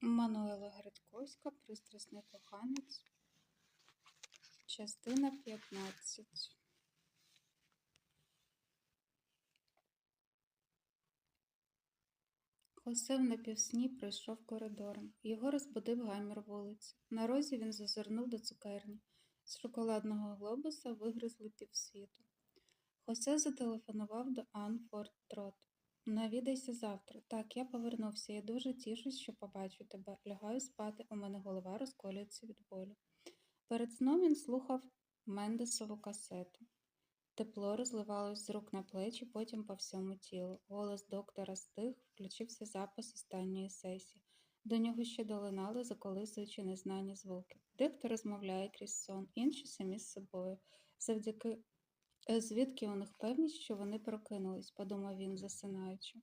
Мануела Гридковська, пристрасний коханець, частина 15. Хосе в напівсні пройшов коридором. Його розбудив гамір вулиці. На розі він зазирнув до цукерні. З шоколадного глобуса вигризли півсвіту. Хосе зателефонував до Ан Форт Трот. Навідайся завтра. Так, я повернувся. Я дуже тішусь, що побачу тебе. Лягаю спати, у мене голова розколюється від болю. Перед сном він слухав Мендесову касету. Тепло розливалось з рук на плечі, потім по всьому тілу. Голос доктора стих, включився запис останньої сесії. До нього ще долинали, заколисуючи незнані звуки. Дехто розмовляє крізь сон, інші самі з собою. Завдяки Звідки у них певність, що вони прокинулись, подумав він, засинаючи.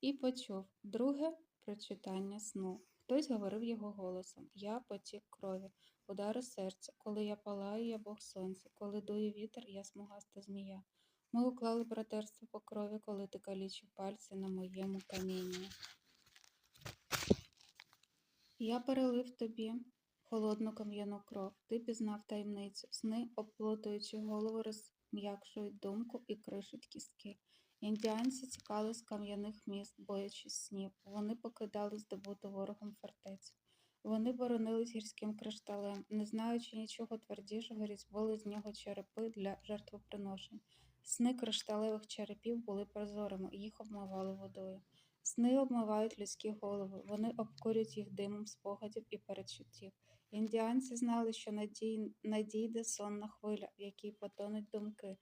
І почув друге прочитання сну. Хтось говорив його голосом Я потік крові, удари серця, коли я палаю, я Бог сонця, коли дує вітер, я смугаста змія. Ми уклали братерство по крові, коли ти калічив пальці на моєму камінні. Я перелив тобі холодну кам'яну кров, ти пізнав таємницю, сни, обплутуючи голову, розм'якшують думку і кришуть кістки. Індіанці тікали з кам'яних міст, боячись снів. Вони покидали здобуту ворогом фортецю. Вони боронились гірським кришталем, не знаючи нічого твердішого, різьбили з нього черепи для жертвоприношень. Сни кришталевих черепів були прозорими, їх обмивали водою. Сни обмивають людські голови, вони обкурюють їх димом спогадів і перечуттів. Індіанці знали, що надій... надійде сонна хвиля, в якій потонуть думки.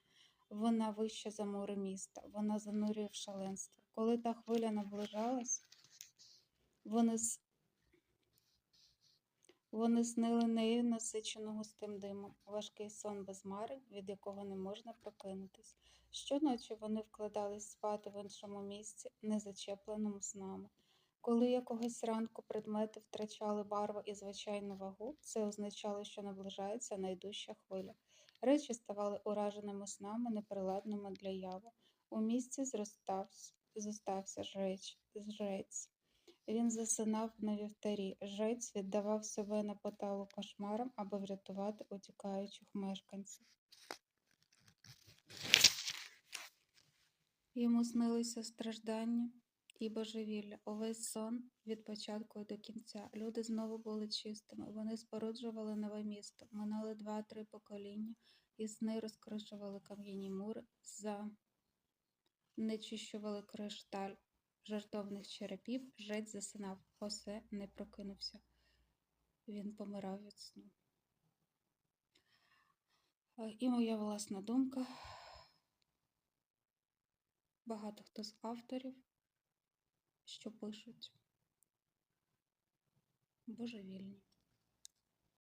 Вона вища за море міста, вона занурює в шаленство. Коли та хвиля наближалась, вони. Вони снили нею насичену густим димом, важкий сон без марень, від якого не можна прокинутись. Щоночі вони вкладались спати в іншому місці, не зачепленому снами. Коли якогось ранку предмети втрачали барву і звичайну вагу, це означало, що наближається найдужча хвиля. Речі ставали ураженими снами, неприладними для яви. У місці зростав, зостався жрець. жрець. Він засинав на вівтарі. Жрець віддавав себе на поталу кошмарам, аби врятувати утікаючих мешканців. Йому снилися страждання і божевілля, увесь сон від початку до кінця. Люди знову були чистими. Вони споруджували нове місто, минали два-три покоління, і сни розкришували кам'яні мури, занечищували кришталь жартовних черепів, жець засинав, Хосе не прокинувся. Він помирав від сну. І моя власна думка. Багато хто з авторів що пишуть божевільні.